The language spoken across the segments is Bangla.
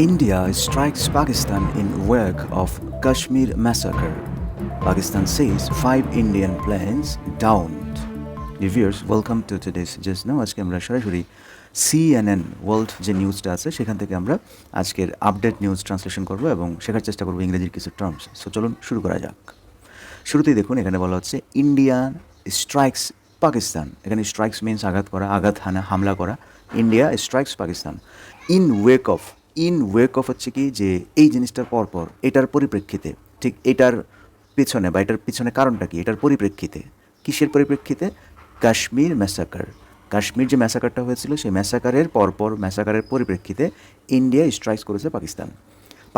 India strikes Pakistan in wake of Kashmir massacre. Pakistan says five Indian planes downed. Viewers, welcome to today's Just Now. আজকে আমরা সরাসরি সিএনএন ওয়ার্ল্ড যে নিউজটা আছে সেখান থেকে আমরা আজকের আপডেট নিউজ ট্রান্সলেশন করব এবং শেখার চেষ্টা করব ইংরেজির কিছু টার্মস সো চলুন শুরু করা যাক শুরুতেই দেখুন এখানে বলা হচ্ছে ইন্ডিয়া স্ট্রাইকস পাকিস্তান এখানে স্ট্রাইকস মিনস আঘাত করা আঘাত হানা হামলা করা India strikes Pakistan in wake of in wake of হচ্ছে কি যে এই জিনিসটার পরপর এটার পরিপ্রেক্ষিতে, ঠিক এটার পিছনে বা এটার পিছনে কারণটা কি? এটার পরিপ্রেক্ষিতে, কিসের পরিপ্রেক্ষিতে? কাশ্মীর ম্যাসাকার কাশ্মীর যে ম্যাসাকারটা হয়েছিল, সেই ম্যাসাকারের পরপর ম্যাসাকারের পরিপ্রেক্ষিতে ইন্ডিয়া স্ট্রাইকস করেছে Pakistan.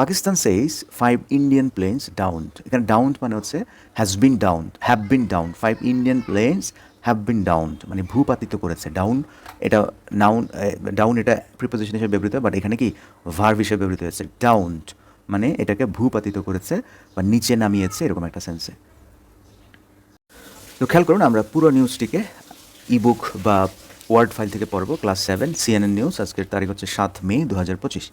Pakistan says five Indian planes down এখানে ডাউন মানে হচ্ছে has been down have been down five Indian planes have been down মানে ভূপাতিত করেছে। ডাউন এটা নাউন ডাউন এটা প্রিপোজিশন হিসেবে ব্যবহৃত হয় বাট এখানে কি ভার্ভ হিসেবে ব্যবহৃত হয়েছে। ডাউন মানে এটাকে ভূপাতিত করেছে বা নিচে নামিয়েছে, এরকম একটা সেন্সে তো খেয়াল করুন, আমরা পুরো নিউজটিকে ইবুক বা ওয়ার্ড ফাইল থেকে পড়ব, ক্লাস সেভেন সিএনএন নিউজ, আজকের তারিখ হচ্ছে সাত মে দু হাজার পঁচিশ।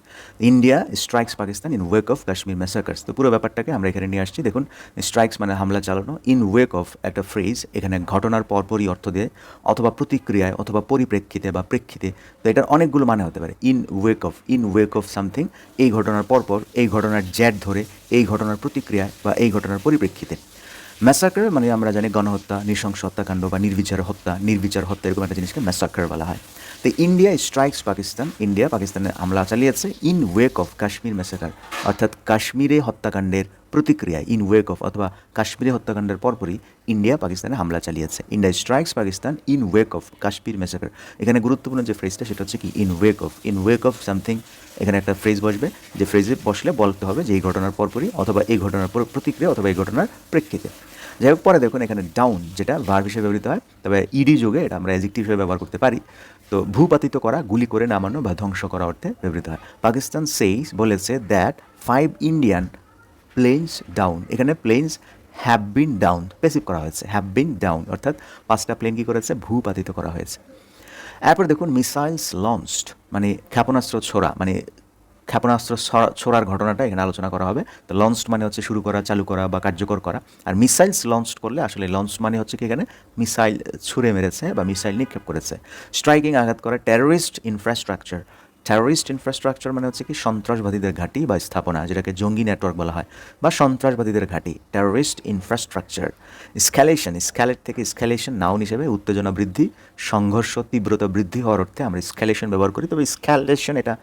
India strikes Pakistan in wake of Kashmir massacres তো পুরো ব্যাপারটাকে আমরা এখানে নিয়ে আসছি। দেখুন, স্ট্রাইকস মানে হামলা চালানো। ইন ওয়েক অফ একটা ফ্রেজ এখানে ঘটনার পরপরই অর্থ দিয়ে, অথবা প্রতিক্রিয়ায়, অথবা পরিপ্রেক্ষিতে বা প্রেক্ষিতে। তো এটার অনেকগুলো মানে হতে পারে। In wake of, in wake of something, এই ঘটনার পরপর, এই ঘটনার জ্যাট ধরে, এই ঘটনার প্রতিক্রিয়ায় বা এই ঘটনার পরিপ্রেক্ষিতে। ম্যাসাকার মানে আমরা জানি গণহত্যা, নৃশংস হত্যাকাণ্ড বা নির্বিচার হত্যা নির্বিচার হত্যা এরকম একটা জিনিসকে ম্যাসাকার বলা হয়। তো ইন্ডিয়া স্ট্রাইকস পাকিস্তান ইন্ডিয়া পাকিস্তানে হামলা চালিয়েছে in wake of Kashmir massacre অর্থাৎ কাশ্মীরে হত্যাকাণ্ডের প্রতিক্রিয়া ইন ওয়েক অফ অথবা কাশ্মীরে হত্যাকাণ্ডের পরপরই ইন্ডিয়া পাকিস্তানে হামলা চালিয়েছে। India strikes Pakistan in wake of Kashmir massacre এখানে গুরুত্বপূর্ণ যে ফ্রেজটা সেটা হচ্ছে কি in wake of in wake of something এখানে একটা ফ্রেজ বসবে। যে ফ্রেজে বসলে বলতে হবে যে এই ঘটনার পরপরই অথবা এই ঘটনার পর প্রতিক্রিয়া অথবা এই ঘটনার প্রেক্ষিতে। যাই হোক, পরে দেখুন এখানে ডাউন যেটা ভার্ব হিসেবে ব্যবহৃত হয়, তবে ইডি যুগে এটা আমরা এজিকটিভ হিসেবে ব্যবহার করতে পারি। তো ভূপাতিত করা, গুলি করে নামানো বা ধ্বংস করা অর্থে ব্যবহৃত হয়। পাকিস্তান সেইস বলেছে that five Indian planes down এখানে planes have been down passive করা হয়েছে হ্যাভ বিন ডাউন অর্থাৎ পাঁচটা প্লেন কী করেছে? ভূপাতিত করা হয়েছে। এরপর দেখুন মিসাইলস লঞ্চড মানে ক্ষেপণাস্ত্র ছোড়া মানে ক্ষেপণাস্ত্র ছোড়ার ঘটনাটা এখানে আলোচনা করা হবে। তো লঞ্চড মানে হচ্ছে শুরু করা, চালু করা বা কার্যকর করা। আর মিসাইলস লঞ্চড করলে আসলে লঞ্চ মানে হচ্ছে কি এখানে? মিসাইল ছুঁড়ে মেরেছে বা মিসাইল নিক্ষেপ করেছে। স্ট্রাইকিং আঘাত করা টেরোরিস্ট ইনফ্রাস্ট্রাকচার টেরোরিস্ট ইনফ্রাস্ট্রাকচার মানে হচ্ছে কি? সন্ত্রাসবাদীদের ঘাঁটি বা স্থাপনা, যেটাকে জঙ্গি নেটওয়ার্ক বলা হয়, বা সন্ত্রাসবাদীদের ঘাঁটি। টেরোরিস্ট ইনফ্রাস্ট্রাকচার স্ক্যালেশন স্ক্যালেট থেকে স্ক্যালেশন নাউন হিসেবে উত্তেজনা বৃদ্ধি, সংঘর্ষ তীব্রতা বৃদ্ধি হওয়ার অর্থে আমরা স্ক্যালেশন ব্যবহার করি। তবে স্ক্যালেশন এটা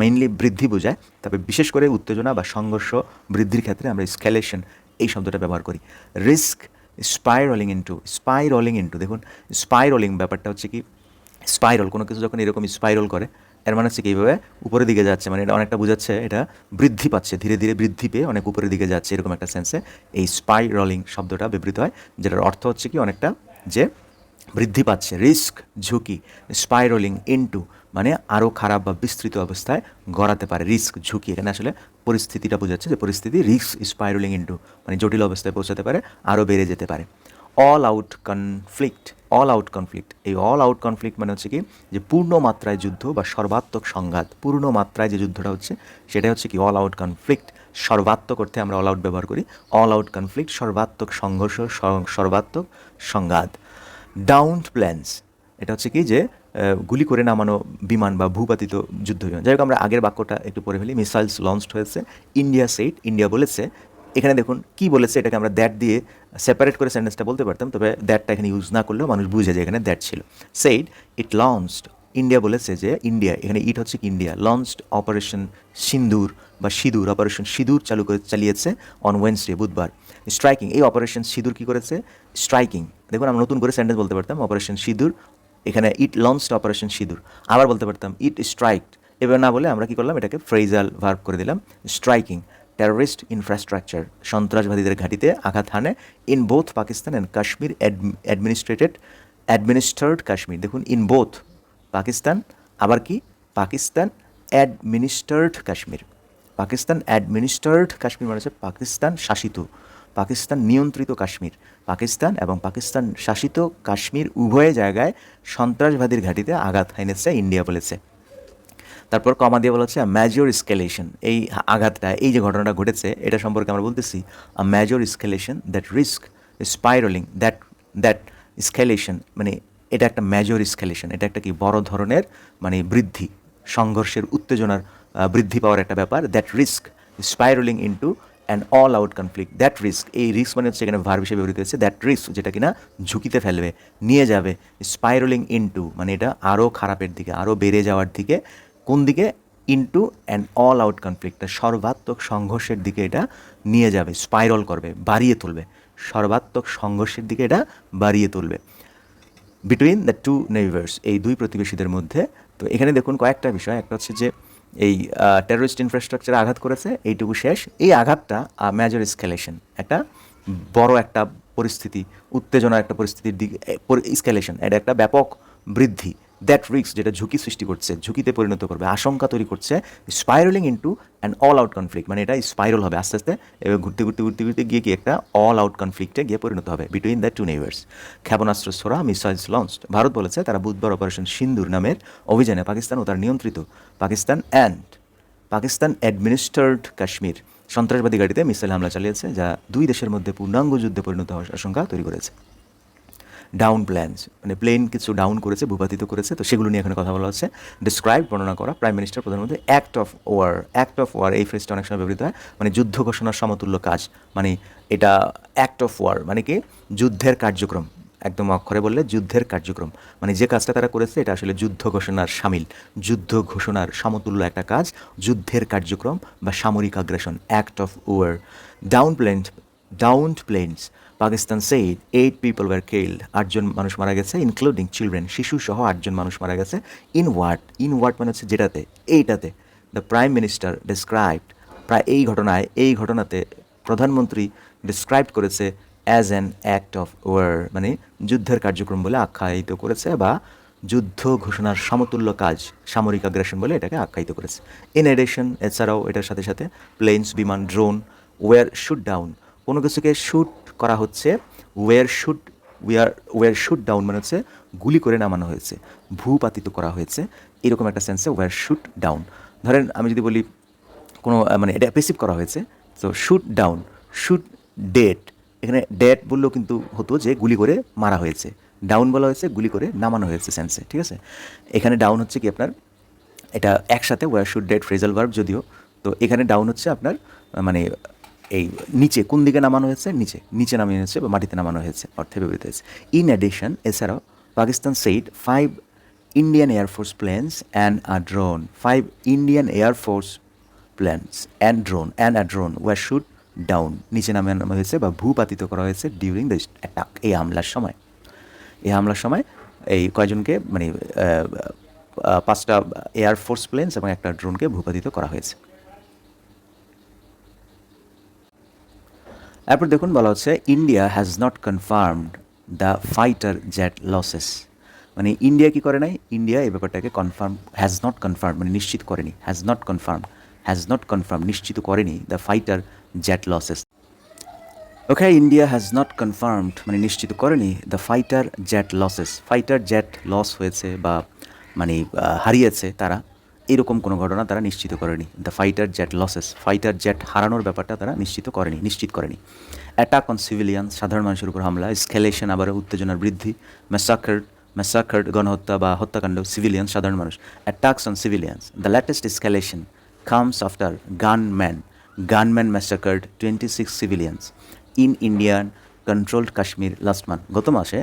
মেইনলি বৃদ্ধি বোঝায়, তবে বিশেষ করে উত্তেজনা বা সংঘর্ষ বৃদ্ধির ক্ষেত্রে আমরা স্ক্যালেশন এই শব্দটা ব্যবহার করি। Risk spiralling into spiralling into দেখুন স্পাইরলিং ব্যাপারটা হচ্ছে কি স্পাইরল কোনো কিছু যখন এরকম স্পাইরল করে, এর মানে হচ্ছে কি এইভাবে উপরের দিকে যাচ্ছে মানে এটা অনেকটা বোঝাচ্ছে, এটা বৃদ্ধি পাচ্ছে, ধীরে ধীরে বৃদ্ধি পেয়ে অনেক উপরের দিকে যাচ্ছে, এরকম একটা সেন্সে এই স্পাইরলিং শব্দটা ব্যবহৃত হয়, যেটার অর্থ হচ্ছে কি অনেকটা যে বৃদ্ধি পাচ্ছে রিস্ক ঝুঁকি স্পাইরলিং ইনটু মানে আরও খারাপ বা বিস্তৃত অবস্থায় গড়াতে পারে রিস্ক ঝুঁকি। এখানে আসলে পরিস্থিতিটা বোঝাচ্ছে যে পরিস্থিতি রিস্ক স্পাইরলিং ইনটু মানে জটিল অবস্থায় পৌঁছাতে পারে আরও বেড়ে যেতে পারে। All out conflict all out conflict all out out conflict মানে হচ্ছে কি যে পূর্ণ মাত্রায় যুদ্ধ বা সর্বাত্মক সংঘাত। পূর্ণ মাত্রায় যে যুদ্ধটা হচ্ছে, সেটা হচ্ছে কি অল আউট কনফ্লিক্ট সর্বাত্মক অর্থে আমরা অল আউট ব্যবহার করি। অল আউট কনফ্লিক্ট সর্বাত্মক সংঘর্ষ সর্বাত্মক সংঘাত। ডাউন্ড প্ল্যান্স এটা হচ্ছে কি যে গুলি করে নামানো বিমান বা ভূপাতিত যুদ্ধ বিমান। যাই হোক, আমরা আগের বাক্যটা একটু পড়ে ফেলি। মিসাইলস লঞ্চড হয়েছে। ইন্ডিয়া সেইট ইন্ডিয়া বলেছে। এখানে দেখুন, কি বলেছে? এটাকে আমরা দ্যাট দিয়ে সেপারেট করে সেন্টেন্সটা বলতে পারতাম, তবে দ্যাটটা এখানে ইউজ না করলেও মানুষ বুঝে যে এখানে দ্যাট ছিল। সেইড ইট লঞ্চড ইন্ডিয়া বলেছে যে ইন্ডিয়া এখানে ইট হচ্ছে কি ইন্ডিয়া লঞ্চড অপারেশন সিন্দুর বা সিঁদুর অপারেশন সিঁদুর চালু করে, চালিয়েছে অন ওয়েন্সডে বুধবার। স্ট্রাইকিং এই অপারেশন সিঁদুর কী করেছে? স্ট্রাইকিং দেখুন, আমরা নতুন করে সেন্টেন্স বলতে পারতাম অপারেশন সিঁদুর এখানে ইট লঞ্চড অপারেশন সিঁদুর। আবার বলতে পারতাম ইট স্ট্রাইকড এবার না বলে আমরা কি করলাম, এটাকে ফ্রেজাল ভার্ব করে দিলাম স্ট্রাইকিং টেররিস্ট ইনফ্রাস্ট্রাকচার সন্ত্রাসবাদীদের ঘাঁটিতে আঘাত হানে in both Pakistan and Kashmir administered administered Kashmir দেখুন ইন বোথ পাকিস্তান আবার কি? পাকিস্তান অ্যাডমিনিস্টার্ড কাশ্মীর পাকিস্তান অ্যাডমিনিস্টার্ড কাশ্মীর মানে হচ্ছে পাকিস্তান শাসিত। পাকিস্তান নিয়ন্ত্রিত কাশ্মীর। পাকিস্তান এবং পাকিস্তান শাসিত কাশ্মীর উভয় জায়গায় সন্ত্রাসবাদীর ঘাঁটিতে আঘাত হানেছে ইন্ডিয়া বলেছে। তারপর কমা দিয়ে বলা হচ্ছে ম্যাজর স্কেলেশন এই আঘাতটা, এই যে ঘটনাটা ঘটেছে, এটা সম্পর্কে আমরা বলতেছি a major escalation that risk spiralling that that escalation মানে এটা একটা ম্যাজর স্কেলেশন এটা একটা কি বড় ধরনের মানে বৃদ্ধি, সংঘর্ষের উত্তেজনার বৃদ্ধি পাওয়ার একটা ব্যাপার that risk spiralling into an all out conflict that risk এই রিস্ক মানে হচ্ছে এখানে ভার হিসেবে ব্যবহৃত হয়েছে দ্যাট রিস্ক যেটা কিনা ঝুঁকিতে ফেলবে, নিয়ে যাবে স্পাইরলিং ইনটু মানে এটা আরও খারাপের দিকে আরও বেড়ে যাওয়ার দিকে, কোন দিকে? ইনটু অ্যান্ড অল আউট কনফ্লিক্টটা সর্বাত্মক সংঘর্ষের দিকে এটা নিয়ে যাবে স্পাইরল করবে, বাড়িয়ে তুলবে, সর্বাত্মক সংঘর্ষের দিকে এটা বাড়িয়ে তুলবে। বিটুইন দ্য টু নেইভার্স এই দুই প্রতিবেশীদের মধ্যে, তো এখানে দেখুন কয়েকটা বিষয়, একটা হচ্ছে যে এই টেরোরিস্ট ইনফ্রাস্ট্রাকচারে আঘাত করেছে, এইটুকু শেষ। এই আঘাতটা মেজর স্কেলেশন একটা বড় একটা পরিস্থিতি, উত্তেজনার একটা পরিস্থিতির দিকে স্কেলেশন এটা একটা ব্যাপক বৃদ্ধি। দ্যাট রিক্স যেটা ঝুঁকি সৃষ্টি করছে, ঝুঁকিতে পরিণত করবে, আশঙ্কা তৈরি করছে spiralling into an all out conflict মানে এটা স্পাইরাল হবে আস্তে আস্তে, এবার ঘুরতে ঘুরতে ঘুরতে ঘুরতে গিয়ে কি একটা অল আউট কনফ্লিক্টে গিয়ে পরিণত হবে বিটুইন দ্য টু নেইভার্স ক্ষেপণাস্ত্র ছোড়া মিসাইলস লঞ্চড ভারত বলেছে তারা বুধবার অপারেশন সিন্দুর নামের অভিযানে পাকিস্তান ও তার নিয়ন্ত্রিত পাকিস্তান অ্যান্ড পাকিস্তান অ্যাডমিনিস্টার্ড কাশ্মীর সন্ত্রাসবাদী গাড়িতে মিসাইল হামলা চালিয়েছে, যা দুই দেশের মধ্যে পূর্ণাঙ্গ যুদ্ধে পরিণত হওয়ার আশঙ্কা তৈরি করেছে। ডাউন প্ল্যানস মানে প্লেন কিছু ডাউন করেছে, ভূপাতিত করেছে, তো সেগুলো নিয়ে এখানে কথা বলা হচ্ছে। ডিসক্রাইব বর্ণনা করা প্রাইম মিনিস্টার প্রধানমন্ত্রী act of war act of war এই ফ্রেজটা অনেক সময় ব্যবহৃত হয় মানে যুদ্ধ ঘোষণার সমতুল্য কাজ মানে এটা অ্যাক্ট অফ ওয়ার মানে কি? যুদ্ধের কার্যক্রম, একদম অক্ষরে বললে যুদ্ধের কার্যক্রম মানে যে কাজটা তারা করেছে, এটা আসলে যুদ্ধ ঘোষণার সামিল, যুদ্ধ ঘোষণার সমতুল্য একটা কাজ, যুদ্ধের কার্যক্রম বা সামরিক আগ্রাসন act of war down plane downed planes Pakistan said eight people were killed আটজন মানুষ মারা গেছে ইনক্লুডিং চিলড্রেন শিশু সহ আটজন মানুষ মারা গেছে ইন ওয়ার্ড ইন ওয়ার্ড মানে হচ্ছে যেটাতে, এইটাতে। দ্য প্রাইম মিনিস্টার ডিসক্রাইবড প্রায় এই ঘটনায়, এই ঘটনাতে প্রধানমন্ত্রী ডিসক্রাইব করেছে as an act of war মানে যুদ্ধের কার্যক্রম বলে আখ্যায়িত করেছে বা যুদ্ধ ঘোষণার সমতুল্য কাজ, সামরিক আগ্রাসন বলে এটাকে আখ্যায়িত করেছে। ইন এডিশন এছাড়াও এটার সাথে সাথে প্লেনস বিমান ড্রোন ওয়ার শুট ডাউন কোনো কিছুকে শ্যুট করা হচ্ছে were shoot were were shoot down মানে হচ্ছে গুলি করে নামানো হয়েছে, ভূপাতিত করা হয়েছে, এরকম একটা সেন্সে ওয়ার শুট ডাউন ধরেন আমি যদি বলি কোনো মানে এটা অ্যাপ্রেসিভ করা হয়েছে, তো শুট ডাউন শুট ডেট এখানে ডেট বললেও কিন্তু হতো যে গুলি করে মারা হয়েছে ডাউন বলা হয়েছে, গুলি করে নামানো হয়েছে সেন্সে ঠিক আছে? এখানে ডাউন হচ্ছে কি আপনার, এটা একসাথে were shot dead phrasal verb যদিও, তো এখানে ডাউন হচ্ছে আপনার মানে এই নিচে, কোন দিকে নামানো হয়েছে? নিচে নিচে নামিয়ে হয়েছে বা মাটিতে নামানো হয়েছে, অর্থে ব্যবহৃত হয়েছে। ইন অ্যাডিশন এছাড়াও Pakistan said five Indian air force planes and a drone five Indian air force planes and drone and a drone were shoot down নিচে নামানো হয়েছে বা ভূপাতিত করা হয়েছে ডিউরিং দ্য অ্যাটাক এই হামলার সময়। এই হামলার সময় এই কয়জনকে মানে পাঁচটা এয়ারফোর্স প্লেনস এবং একটা ড্রোনকে ভূপাতিত করা হয়েছে। এরপর দেখুন বলা হচ্ছে India has not confirmed the fighter jet losses মানে ইন্ডিয়া কি করে নাই? ইন্ডিয়া এই ব্যাপারটাকে কনফার্ম হ্যাজ নট কনফার্ম মানে নিশ্চিত করেনি। Has not confirm has not confirm নিশ্চিত করেনি the fighter jet losses okay India has not confirmed মানে নিশ্চিত করেনি the fighter jet losses fighter jet loss হয়েছে বা মানে হারিয়েছে তারা। এরকম কোনো ঘটনা তারা নিশ্চিত করেনি। The fighter jet losses fighter jet হারানোর ব্যাপারটা তারা নিশ্চিত করেনি নিশ্চিত করেনি। অ্যাটাক অন সিভিলিয়ান সাধারণ মানুষের উপর হামলা স্কেলেশন আবার উত্তেজনার বৃদ্ধি ম্যাসাকার্ড ম্যাসাকার্ড গণহত্যা বা হত্যাকাণ্ড সিভিলিয়ান সাধারণ মানুষ। Attacks on civilians the latest escalation comes after gunman gunman massacred twenty six civilians in Indian controlled Kashmir last month গত মাসে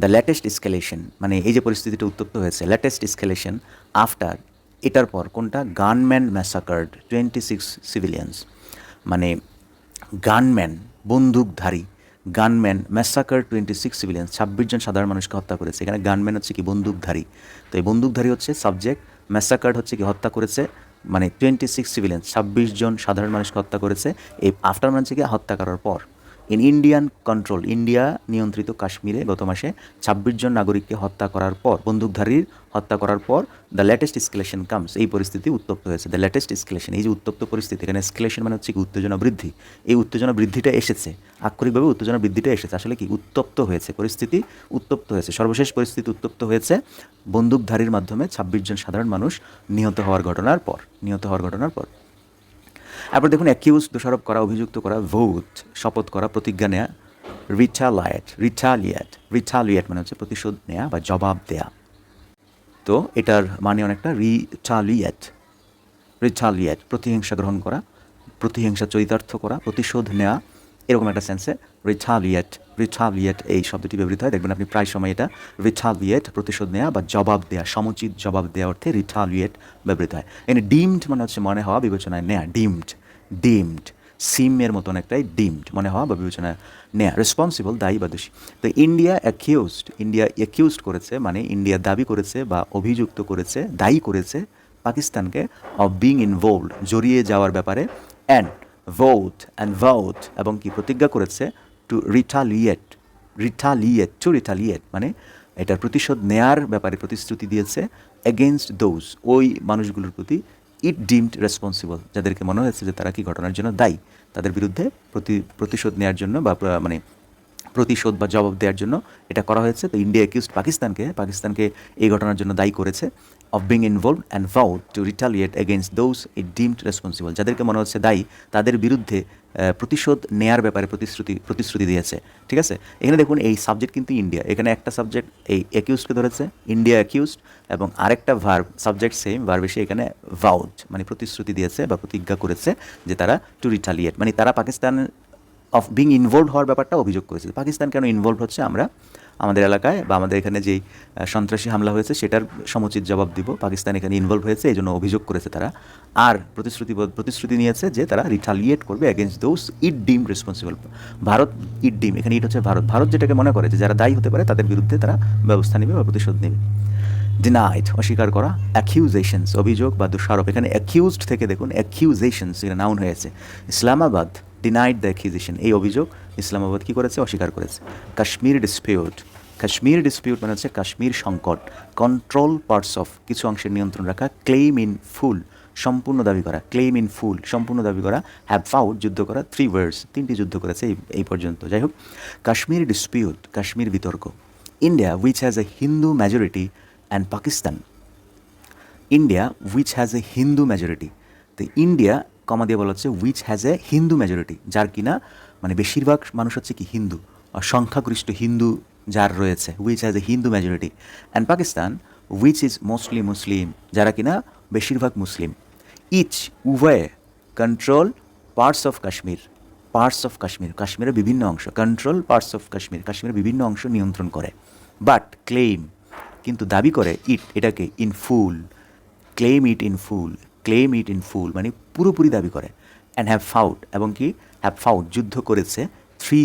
দ্য ল্যাটেস্ট স্কেলেশন মানে এই যে পরিস্থিতিটা উত্তপ্ত হয়েছে ল্যাটেস্ট স্কেলেশন আফটার এটার পর কোনটা? Gunman massacred twenty six civilians মানে গানম্যান বন্দুকধারী gunman massacre twenty six civilian ছাব্বিশ জন সাধারণ মানুষকে হত্যা করেছে। এখানে গানম্যান হচ্ছে কি? বন্দুকধারী। তো এই বন্দুকধারী হচ্ছে সাবজেক্ট ম্যাসাকার্ড হচ্ছে কি? হত্যা করেছে মানে টোয়েন্টি সিক্স সিভিলিয়ান ছাব্বিশ জন সাধারণ মানুষকে হত্যা করেছে। এই আফটার হচ্ছে কি? হত্যা করার পর। ইন ইন্ডিয়ান কন্ট্রোল, ইন্ডিয়া নিয়ন্ত্রিত কাশ্মীরে গত মাসে ছাব্বিশ জন নাগরিককে হত্যা করার পর, বন্দুকধারীর হত্যা করার পর দ্য লেটেস্ট স্কেলেশন কামস এই পরিস্থিতি উত্তপ্ত হয়েছে। দ্য লেটেস্ট স্কেলেশন এই যে উত্তপ্ত পরিস্থিতি, এখানে স্কেলেশন মানে হচ্ছে কি উত্তেজনা বৃদ্ধি। এই উত্তেজনা বৃদ্ধিটা এসেছে। আক্ষরিকভাবে উত্তেজনা বৃদ্ধিটা এসেছে। আসলে কি উত্তপ্ত হয়েছে? পরিস্থিতি উত্তপ্ত হয়েছে। সর্বশেষ পরিস্থিতি উত্তপ্ত হয়েছে বন্দুকধারীর মাধ্যমে ছাব্বিশ জন সাধারণ মানুষ নিহত হওয়ার ঘটনার পর। নিহত হওয়ার ঘটনার পর। এরপর দেখুন অ্যাকিউজ দোষারোপ করা, অভিযুক্ত করা ভোট শপথ করা, প্রতিজ্ঞা নেওয়া রিটালায়েট রিটালিয়েট রিটালিয়েট মানে হচ্ছে প্রতিশোধ নেয়া বা জবাব দেয়া। তো এটার মানে অনেকটা রিটালিয়েট রিটালিয়েট প্রতিহিংসা গ্রহণ করা, প্রতিহিংসা চরিতার্থ করা, প্রতিশোধ নেওয়া এরকম একটা সেন্সে রিটালিয়েট রিটালিয়েট এই শব্দটি ব্যবহৃত হয়। দেখবেন আপনি প্রায় সময় এটা রিটালিয়েট প্রতিশোধ নেওয়া বা জবাব দেওয়া সমুচিত জবাব দেওয়া অর্থে রিটালিয়েট ব্যবহৃত হয়। এখানে ডিমড মানে হচ্ছে মনে হওয়া, বিবেচনায় নেয়া ডিমড ডিমড, সিমের মতন একটাই ডিমড, মনে হওয়া বা বিবেচনায় নেয়া রেসপন্সিবল দায়ী বা দোষী। তো ইন্ডিয়া অ্যাকিউজড ইন্ডিয়া অ্যাকিউজড করেছে মানে ইন্ডিয়া দাবি করেছে বা অভিযুক্ত করেছে, দায়ী করেছে পাকিস্তানকে অফ বিং ইনভলভড জড়িয়ে যাওয়ার ব্যাপারে অ্যান্ড ভোট অ্যান্ড ভোট এবং কি প্রতিজ্ঞা করেছে to retaliate retaliate to retaliate মানে এটার প্রতিশোধ নেয়ার ব্যাপারে প্রতিশ্রুতি দিয়েছে এগেনস্ট দোজ ওই মানুষগুলোর প্রতি ইট ডিমড রেসপন্সিবল। যাদেরকে মনে হয়েছে যে তারা কি ঘটনার জন্য দায়ী? তাদের বিরুদ্ধে প্রতি, প্রতিশোধ নেওয়ার জন্য বা মানে প্রতিশোধ বা জবাব দেওয়ার জন্য এটা করা হয়েছে। তো ইন্ডিয়া অ্যাকিউজড পাকিস্তানকে পাকিস্তানকে এই ঘটনার জন্য দায়ী করেছে of being involve and vowed to retaliate against those it deemed responsible যাদেরকে মনে হচ্ছে দায়ী, তাদের বিরুদ্ধে প্রতিশোধ নেয়ার ব্যাপারে প্রতিশ্রুতি প্রতিশ্রুতি দিয়েছে। ঠিক আছে? এখানে দেখুন, এই সাবজেক্ট কিন্তু ইন্ডিয়া এখানে একটা সাবজেক্ট এই অ্যাকিউজকে ধরেছে ইন্ডিয়া অ্যাকিউজড এবং আরেকটা ভার্ব সাবজেক্ট সেম ভার্ব এসে এখানে ভাউড মানে প্রতিশ্রুতি দিয়েছে বা প্রতিজ্ঞা করেছে যে তারা টু রিটালিয়েট মানে তারা পাকিস্তান অফ বিং ইনভলভ হওয়ার ব্যাপারটা অভিযোগ করেছিল। পাকিস্তান কেন ইনভলভ হচ্ছে আমরা আমাদের এলাকায় বা আমাদের এখানে যেই সন্ত্রাসী হামলা হয়েছে সেটার সমুচিত জবাব দিব। পাকিস্তান এখানে ইনভলভ হয়েছে, এই জন্য অভিযোগ করেছে তারা। আর প্রতিশ্রুতি প্রতিশ্রুতি নিয়েছে যে তারা রিটালিয়েট করবে এগেনস্ট দোজ ইট ডিম রেসপন্সিবল ভারত ইট ডিম, এখানে ইট হচ্ছে ভারত। ভারত যেটাকে মনে করে যে যারা দায়ী হতে পারে তাদের বিরুদ্ধে তারা ব্যবস্থা নেবে বা প্রতিশোধ নেবে। ডিনাইড অস্বীকার করা অ্যাকিউজেশনস অভিযোগ বা দোষারোপ। এখানে অ্যাকিউজড থেকে দেখুন অ্যাকিউজেশনস এটা নাউন হয়েছে ইসলামাবাদ ডিনাইড দ্য অ্যাকিউজেশন এই অভিযোগ ইসলামাবাদ কী করেছে? অস্বীকার করেছে। কাশ্মীর ডিসপিউট কাশ্মীর ডিসপিউট মানে হচ্ছে কাশ্মীর সংকট। কন্ট্রোল পার্টস অফ কিছু অংশের নিয়ন্ত্রণ রাখা ক্লেম ইন ফুল সম্পূর্ণ দাবি করা ক্লেম ইন ফুল সম্পূর্ণ দাবি করা হ্যাভ ফাউট যুদ্ধ করা থ্রি ওয়ার্ডস তিনটি যুদ্ধ করেছে এই এই পর্যন্ত। যাই হোক, কাশ্মীর ডিসপিউট কাশ্মীর বিতর্ক। India which has a Hindu majority and Pakistan India which has a Hindu majority তো ইন্ডিয়া কমা দিয়ে বলা হচ্ছে which has a Hindu majority যার কিনা মানে বেশিরভাগ মানুষ হচ্ছে কি হিন্দু সংখ্যাগরিষ্ঠ হিন্দু যার রয়েছে which has a Hindu majority and Pakistan which is mostly Muslim যারা কিনা বেশিরভাগ মুসলিম ইচ উভয়ে control parts of Kashmir parts of Kashmir কাশ্মীরের বিভিন্ন অংশ কন্ট্রোল পার্টস অফ কাশ্মীর কাশ্মীরের বিভিন্ন অংশ নিয়ন্ত্রণ করে। বাট ক্লেম কিন্তু দাবি করে ইট এটাকে in full claim it in full claim it in full মানে পুরোপুরি দাবি করে। অ্যান্ড হ্যাভ ফাউট এবং কি? হ্যাভ ফাউট যুদ্ধ করেছে। থ্রি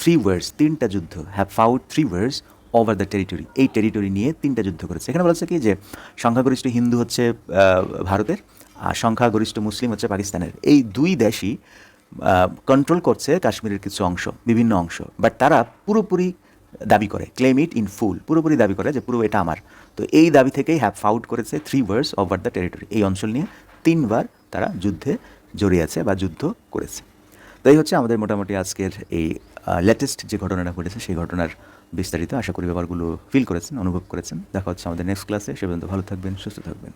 থ্রি ওয়ার্ডস তিনটা যুদ্ধ। Have fought three wars over the territory এই টেরিটরি নিয়ে তিনটা যুদ্ধ করেছে। এখানে বলা কি? যে সংখ্যাগরিষ্ঠ হিন্দু হচ্ছে ভারতের, আর সংখ্যাগরিষ্ঠ মুসলিম হচ্ছে পাকিস্তানের। এই দুই দেশই কন্ট্রোল করছে কাশ্মীরের কিছু অংশ, বিভিন্ন অংশ। বাট তারা পুরোপুরি দাবি করে ক্লেম ইট ইন ফুল পুরোপুরি দাবি করে যে পুরো এটা আমার। তো এই দাবি থেকেই হ্যাভ ফাউট করেছে three wars over the territory এই অঞ্চল নিয়ে তিনবার তারা যুদ্ধে জড়িয়েছে বা যুদ্ধ করেছে। তো এই হচ্ছে আমাদের মোটামুটি আজকের এই লেটেস্ট যে ঘটনাটা ঘটেছে, সেই ঘটনার বিস্তারিত আশা করি ব্যাপারগুলো ফিল করেছেন, অনুভব করেছেন। দেখা হচ্ছে আমাদের নেক্সট ক্লাসে সে পর্যন্ত ভালো থাকবেন, সুস্থ থাকবেন।